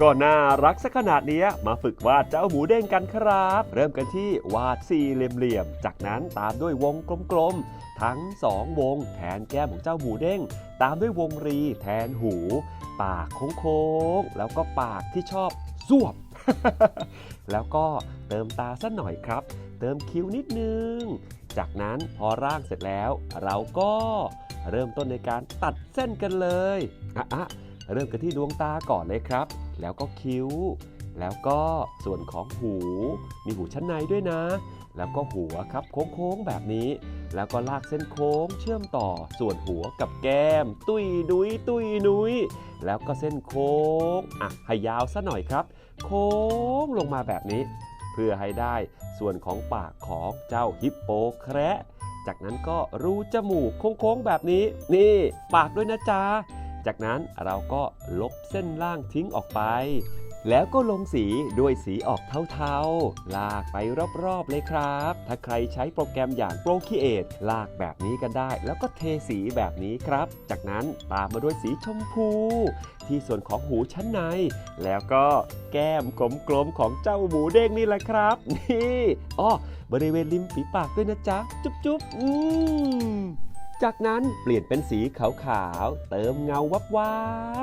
ก็น่ารักสักขนาดนี้มาฝึกวาดเจ้าหมูเด้งกันครับ เริ่มกันที่วาดสี่เหลี่ยมๆจากนั้นตามด้วยวงกลมๆทั้งสองวงแทนแก้มของเจ้าหมูเด้ง ตามด้วยวงรีแทนหู ปากโค้งๆแล้วก็ปากที่ชอบซวบ แล้วก็เติมตาสักหน่อยครับ เติมคิ้วนิดนึง จากนั้นพอร่างเสร็จแล้ว เราก็เริ่มต้นในการตัดเส้นกันเลยอะเริ่มกันที่ดวงตาก่อนเลยครับ แล้วก็คิ้ว แล้วก็ส่วนของหู มีหูชั้นในด้วยนะ แล้วก็หัวครับโค้งๆแบบนี้ แล้วก็ลากเส้นโค้งเชื่อมต่อส่วนหัวกับแก้ม ตุยดุยตุยนุยแล้วก็เส้นโค้งอะให้ยาวซะหน่อยครับ โค้งลงมาแบบนี้ เพื่อให้ได้ส่วนของปากของเจ้าฮิปโปแคระจากนั้นก็รูจมูกโค้งๆแบบนี้ นี่ ปากด้วยนะจ๊ะ จากนั้นเราก็ลบเส้นล่างทิ้งออกไป แล้วก็ลงสีด้วยสีออกเทาๆ ลากไปรอบๆเลยครับ ถ้าใครใช้โปรแกรมอย่าง Procreate ลากแบบนี้กันได้ แล้วก็เทสีแบบนี้ครับ จากนั้นตามมาด้วยสีชมพู ที่ส่วนของหูชั้นใน แล้วก็แก้มกลมๆของเจ้าหมูเด้งนี่แหละครับ นี่อ้อบริเวณริมฝีปากด้วยนะจ๊ะ จุ๊บๆอืม จากนั้นเปลี่ยนเป็นสีขาวๆ เติมเงาวับวั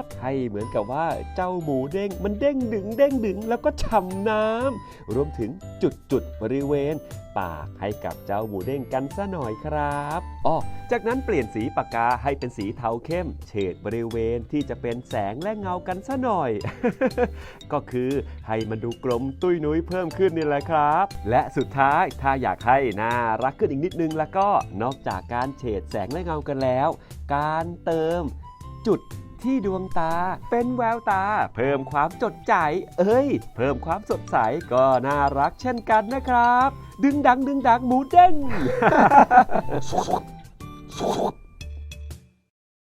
บๆให้เหมือนกับว่าเจ้าหมูเด้งมันเด้งดึงเด้งดึงแล้วก็ฉ่ำน้ำรวมถึงจุดๆบริเวณปากให้กับเจ้าหมูเด้งกันซะหน่อยครับอ๋อจากนั้นเปลี่ยนสีปากกาให้เป็นสีเทาเข้ม เฉดบริเวณที่จะเป็นแสงและเงากันซะหน่อย ก็คือให้มันดูกลมตุ้ยนุ้ยเพิ่มขึ้นนี่แหละครับ และสุดท้ายถ้าอยากให้น่ารักขึ้นอีกนิดนึงแล้วก็นอกจากการเฉดแสงและเงากันแล้ว การเติมจุด ที่ดวงตา เป็นแววตา เพิ่มความจดใจ เอ้ย เพิ่มความสดใสก็น่ารักเช่นกันนะครับ ดึงดังดึงดังหมูเด้ง